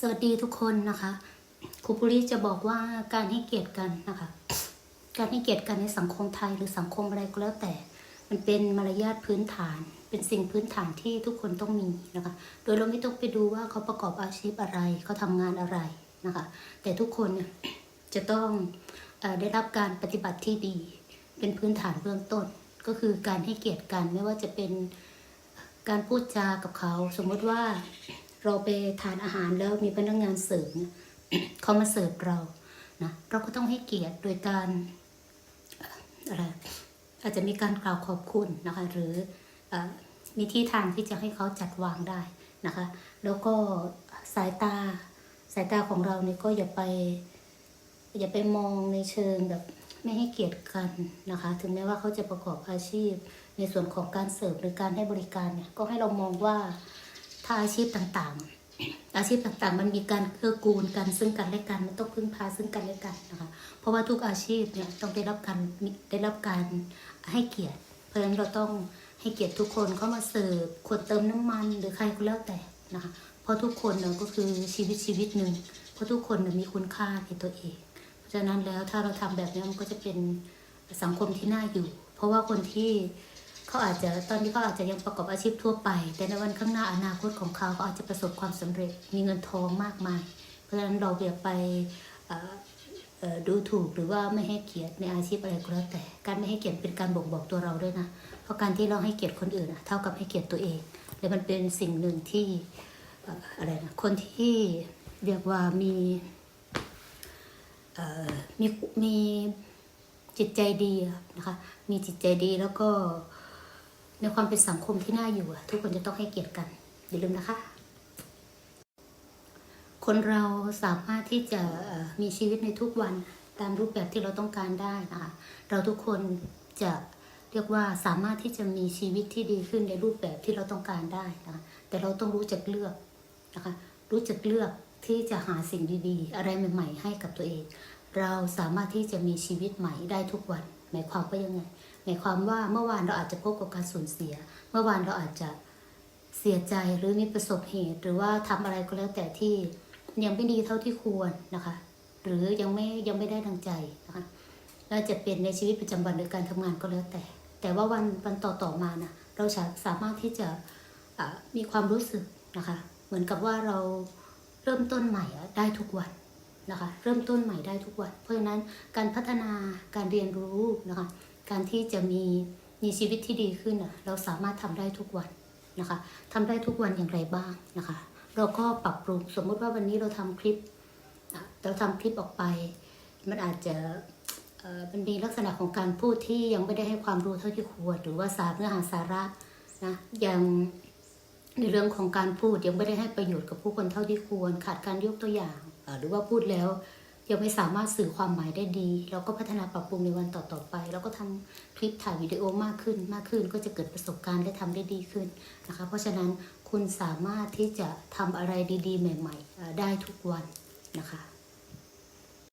สวัสดีทุกคนนะคะครูปุริจะบอกว่าการให้เกียรติกันนะคะ การให้เกียรติกันในสังคมไทยหรือสังคมอะไรก็แล้วแต่ มันเป็นมารยาทพื้นฐาน เป็นสิ่งพื้นฐานที่ทุกคนต้องมีนะคะ โดยเราไม่ต้องไปดูว่าเขาประกอบอาชีพอะไรเขาทำงานอะไรนะคะ แต่ทุกคนเนี่ยจะต้องอได้รับการปฏิบัติที่ดี เป็นพื้นฐานเบื้องต้น ก็คือการให้เกียรติกันไม่ว่าจะเป็นการพูดจากับเขา สมมติว่า เราไปทานอาหารแล้วมีพนักงานเสิร์ฟเนี่ยเขามาเสิร์ฟเรานะเราก็ต้องให้เกียรติโดยการอะไรอาจจะมีการกล่าวขอบคุณนะคะ หรืออมีที่ทางที่จะให้เขาจัดวางได้นะคะ แล้วก็สายตาสายตาของเราเนี่ยก็อย่าไป อย่าไปมองในเชิงแบบไม่ให้เกียรติกันนะคะ ถึงแม้ว่าเขาจะประกอบอาชีพ ในส่วนของการเสิร์ฟหรือการให้บริการเนี่ยก็ให้เรามองว่า ถ้าอาชีพต่างๆ อาชีพต่างๆ มันมีการเกื้อกูลกันซึ่งกันและกันมันต้องพึ่งพาซึ่งกันและกันนะคะ เพราะว่าทุกอาชีพเนี่ยต้องได้รับการได้รับการให้เกียรติ เพราะฉะนั้นเราต้องให้เกียรติทุกคนเข้ามาเสิร์ฟคนเติมน้ำมันหรือใครก็แล้วแต่นะคะ เพราะทุกคนเนี่ยก็คือชีวิตชีวิตหนึ่งเพราะทุกคนเนี่ยมีคุณค่าในตัวเอง เพราะฉะนั้นแล้วถ้าเราทำแบบนี้มันก็จะเป็นสังคมที่น่าอยู่ เพราะว่าคนที่ เขาอาจจะตอนนี้เขาอาจจะยังประกอบอาชีพทั่วไป แต่ในวันข้างหน้าอนาคตของเขาเขาอาจจะประสบความสำเร็จมีเงินทองมากมาย เพราะฉะนั้นเราอย่าไปดูถูกหรือว่าไม่ให้เกียรติในอาชีพอะไรก็แล้วแต่ การไม่ให้เกียรติเป็นการบ่งบอกตัวเราด้วยนะ เพราะการที่เราให้เกียรติคนอื่นเท่ากับให้เกียรติตัวเอง และมันเป็นสิ่งหนึ่งที่อะไรนะคนที่เรียกว่ามีมีมีจิตใจดีนะคะ มีจิตใจดีแล้วก็ ในความเป็นสังคมที่น่าอยู่อะทุกคนจะต้องให้เกียรติกัน อย่าลืมนะคะ คนเราสามารถที่จะมีชีวิตในทุกวันตามรูปแบบที่เราต้องการได้นะคะเราทุกคนจะเรียกว่าสามารถที่จะมีชีวิตที่ดีขึ้นในรูปแบบที่เราต้องการได้นะคะแต่เราต้องรู้จักเลือกนะคะรู้จักเลือกที่จะหาสิ่งดีๆ อะไรใหม่ ๆ ให้กับตัวเอง เราสามารถที่จะมีชีวิตใหม่ได้ทุกวันหมายความว่ายังไงหมายความว่าเมื่อวานเราอาจจะพบกับการสูญเสีย เมื่อวานเราอาจจะเสียใจหรือมีประสบเหตุ หรือว่าทำอะไรก็แล้วแต่ที่ยังไม่ดีเท่าที่ควรนะคะ หรือยังไม่ยังไม่ได้ดังใจนะคะแล้วจะเป็นในชีวิตประจำวันหรือการทำงานก็แล้วแต่ แต่ว่าวันวันต่อต่อมานะเราสามารถที่จะะมีความรู้สึกนะคะ เหมือนกับว่าเราเริ่มต้นใหม่ได้ทุกวัน นะคะ เริ่มต้นใหม่ได้ทุกวัน เพราะฉะนั้นการพัฒนาการเรียนรู้นะคะ การที่จะมีมีชีวิตที่ดีขึ้นเราสามารถทำได้ทุกวันนะคะทำได้ทุกวันอย่างไรบ้างนะคะ เราก็ปรับปรุงสมมุติว่าวันนี้เราทำคลิปเราทำคลิปออกไป มันอาจจะมันมีลักษณะของการพูดที่ยังไม่ได้ให้ความรู้เท่าที่ควรหรือว่าสารเนื้อหาสาระนะยังในเรื่องของการพูดยังไม่ได้ให้ประโยชน์กับผู้คนเท่าที่ควร ขาดการยกตัวอย่าง หรือว่าพูดแล้ว ยังไม่สามารถสื่อความหมายได้ดี เราก็พัฒนาปรับปรุงในวันต่อๆไปแล้วก็ทำคลิปถ่ายวิดีโอมากขึ้นมากขึ้น ก็จะเกิดประสบการณ์และทำได้ดีขึ้นนะคะ เพราะฉะนั้นคุณสามารถที่จะทำอะไรดี ๆ ใหม่ ๆ ได้ทุกวันนะคะ